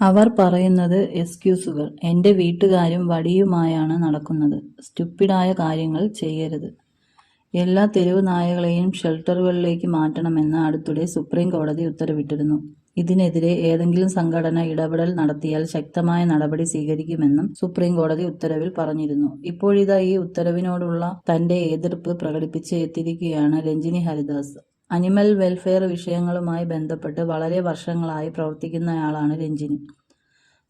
അവർ പറയുന്നത് എക്സ്ക്യൂസുകൾ. എന്റെ വീട്ടുകാരും വടിയുമായാണ് നടക്കുന്നത്. സ്റ്റുപ്പിഡായ കാര്യങ്ങൾ ചെയ്യരുത്. എല്ലാ തെരുവ് നായകളെയും ഷെൽട്ടറുകളിലേക്ക് മാറ്റണമെന്ന് അടുത്തിടെ സുപ്രീം കോടതി ഉത്തരവിട്ടിരുന്നു. ഇതിനെതിരെ ഏതെങ്കിലും സംഘടന ഇടപെടൽ നടത്തിയാൽ ശക്തമായ നടപടി സ്വീകരിക്കുമെന്നും സുപ്രീം കോടതി ഉത്തരവിൽ പറഞ്ഞിരുന്നു. ഇപ്പോഴിതാ ഈ ഉത്തരവിനോടുള്ള തന്റെ എതിർപ്പ് പ്രകടിപ്പിച്ച് എത്തിയിരിക്കുകയാണ് രഞ്ജിനി ഹരിദാസ്. അനിമൽ വെൽഫെയർ വിഷയങ്ങളുമായി ബന്ധപ്പെട്ട് വളരെ വർഷങ്ങളായി പ്രവർത്തിക്കുന്നയാളാണ് രഞ്ജിനി.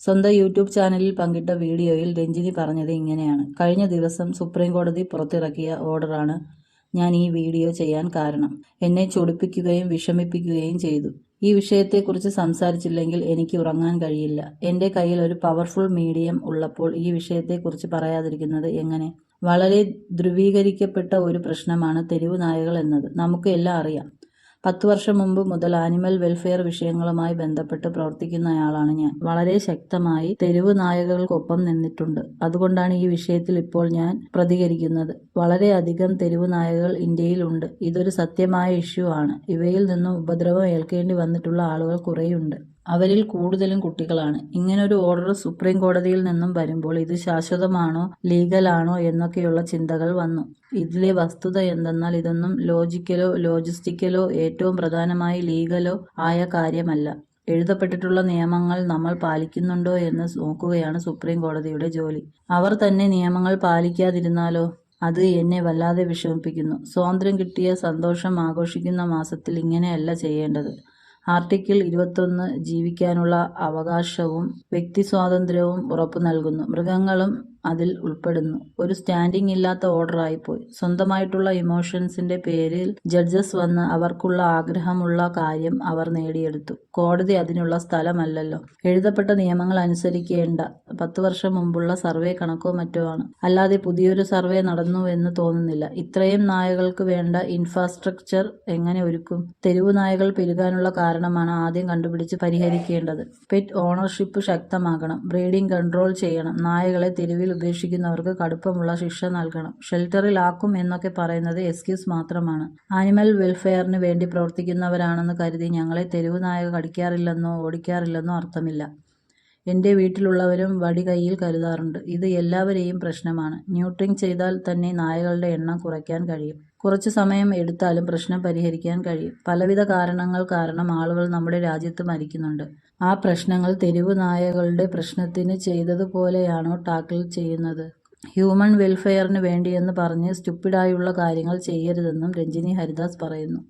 സ്വന്തം യൂട്യൂബ് ചാനലിൽ പങ്കിട്ട വീഡിയോയിൽ രഞ്ജിനി പറഞ്ഞത് ഇങ്ങനെയാണ്. കഴിഞ്ഞ ദിവസം സുപ്രീം കോടതി പുറത്തിറക്കിയ ഓർഡറാണ് ഞാൻ ഈ വീഡിയോ ചെയ്യാൻ കാരണം. എന്നെ ചൊടിപ്പിക്കുകയും വിഷമിപ്പിക്കുകയും ചെയ്തു. ഈ വിഷയത്തെക്കുറിച്ച് സംസാരിച്ചില്ലെങ്കിൽ എനിക്ക് ഉറങ്ങാൻ കഴിയില്ല. എന്റെ കയ്യിൽ ഒരു പവർഫുൾ മീഡിയം ഉള്ളപ്പോൾ ഈ വിഷയത്തെക്കുറിച്ച് പറയാതിരിക്കുന്നത് എങ്ങനെ? വളരെ ധ്രുവീകരിക്കപ്പെട്ട ഒരു പ്രശ്നമാണ് തെരുവ് നായകൾ എന്നത് നമുക്ക് എല്ലാം അറിയാം. പത്തു വർഷം മുമ്പ് മുതൽ ആനിമൽ വെൽഫെയർ വിഷയങ്ങളുമായി ബന്ധപ്പെട്ട് പ്രവർത്തിക്കുന്ന പ്രവർത്തിക്കുന്നയാളാണ് ഞാൻ. വളരെ ശക്തമായി തെരുവ് നായകൾക്കൊപ്പം നിന്നിട്ടുണ്ട്. അതുകൊണ്ടാണ് ഈ വിഷയത്തിൽ ഇപ്പോൾ ഞാൻ പ്രതികരിക്കുന്നത്. വളരെയധികം തെരുവ് നായകൾ ഇന്ത്യയിലുണ്ട് ഇതൊരു സത്യമായ ഇഷ്യൂ ആണ്. ഇവയിൽ നിന്നും ഉപദ്രവം ഏൽക്കേണ്ടി വന്നിട്ടുള്ള ആളുകൾ കുറെയുണ്ട്. അവരിൽ കൂടുതലും കുട്ടികളാണ്. ഇങ്ങനൊരു ഓർഡർ സുപ്രീം കോടതിയിൽ നിന്നും വരുമ്പോൾ ഇത് ശാശ്വതമാണോ ലീഗലാണോ എന്നൊക്കെയുള്ള ചിന്തകൾ വന്നു. ഇതിലെ വസ്തുത എന്തെന്നാൽ ഇതൊന്നും ലോജിക്കലോ ലോജിസ്റ്റിക്കലോ ഏറ്റവും പ്രധാനമായി ലീഗലോ ആയ കാര്യമല്ല. എഴുതപ്പെട്ടിട്ടുള്ള നിയമങ്ങൾ നമ്മൾ പാലിക്കുന്നുണ്ടോ എന്ന് നോക്കുകയാണ് സുപ്രീം കോടതിയുടെ ജോലി. അവർ തന്നെ നിയമങ്ങൾ പാലിക്കാതിരുന്നാലോ? അത് എന്നെ വല്ലാതെ വിഷമിപ്പിക്കുന്നു. സ്വാതന്ത്ര്യം കിട്ടിയ സന്തോഷം ആഘോഷിക്കുന്ന മാസത്തിൽ ഇങ്ങനെയല്ല ചെയ്യേണ്ടത്. ആർട്ടിക്കിൾ ഇരുപത്തൊന്ന് ജീവിക്കാനുള്ള അവകാശവും വ്യക്തിസ്വാതന്ത്ര്യവും ഉറപ്പു നൽകുന്നു. മൃഗങ്ങളും അതിൽ ഉൾപ്പെടുന്നു. ഒരു സ്റ്റാൻഡിംഗ് ഇല്ലാത്ത ഓർഡർ ഓർഡറായിപ്പോയി. സ്വന്തമായിട്ടുള്ള ഇമോഷൻസിന്റെ പേരിൽ ജഡ്ജസ് വന്ന് അവർക്കുള്ള ആഗ്രഹമുള്ള കാര്യം അവർ നേടിയെടുത്തു. കോടതി അതിനുള്ള സ്ഥലമല്ലല്ലോ. എഴുതപ്പെട്ട നിയമങ്ങൾ അനുസരിക്കേണ്ട പത്തു വർഷം മുമ്പുള്ള സർവേ കണക്കോ മറ്റോ ആണ്. അല്ലാതെ പുതിയൊരു സർവേ നടന്നു എന്ന് തോന്നുന്നില്ല. ഇത്രയും നായകൾക്ക് വേണ്ട ഇൻഫ്രാസ്ട്രക്ചർ എങ്ങനെ ഒരുക്കും? തെരുവ് നായകൾ പെരുകാനുള്ള കാരണമാണ് ആദ്യം കണ്ടുപിടിച്ച് പരിഹരിക്കേണ്ടത്. പെറ്റ് ഓണർഷിപ്പ് ശക്തമാക്കണം. ബ്രീഡിംഗ് കൺട്രോൾ ചെയ്യണം. നായകളെ തെരുവിൽ ഉപേക്ഷിക്കുന്നവർക്ക് കടുപ്പമുള്ള ശിക്ഷ നൽകണം. ഷെൽട്ടറിൽ ആക്കും എന്നൊക്കെ പറയുന്നത് എക്സ്ക്യൂസ് മാത്രമാണ്. ആനിമൽ വെൽഫെയറിന് വേണ്ടി പ്രവർത്തിക്കുന്നവരാണെന്ന് കരുതി ഞങ്ങളെ തെരുവ് നായ കടിക്കാറില്ലെന്നോ ഓടിക്കാറില്ലെന്നോ അർത്ഥമില്ല. എന്റെ വീട്ടിലുള്ളവരും വടി കയ്യിൽ കരുതാറുണ്ട്. ഇത് എല്ലാവരെയും പ്രശ്നമാണ്. ന്യൂട്രിങ് ചെയ്താൽ തന്നെ നായകളുടെ എണ്ണം കുറയ്ക്കാൻ കഴിയും. കുറച്ചു സമയം എടുത്താലും പ്രശ്നം പരിഹരിക്കാൻ കഴിയും. പലവിധ കാരണങ്ങൾ കാരണം ആളുകൾ നമ്മുടെ രാജ്യത്ത് മരിക്കുന്നുണ്ട്. ആ പ്രശ്നങ്ങൾ തെരുവ് നായകളുടെ പ്രശ്നത്തിന് ചെയ്തതുപോലെയാണോ ടാക്കിൾ ചെയ്യുന്നത്? ഹ്യൂമൻ വെൽഫെയറിന് വേണ്ടിയെന്ന് പറഞ്ഞ് സ്റ്റുപ്പിഡായുള്ള കാര്യങ്ങൾ ചെയ്യരുതെന്നും രഞ്ജിനി ഹരിദാസ് പറയുന്നു.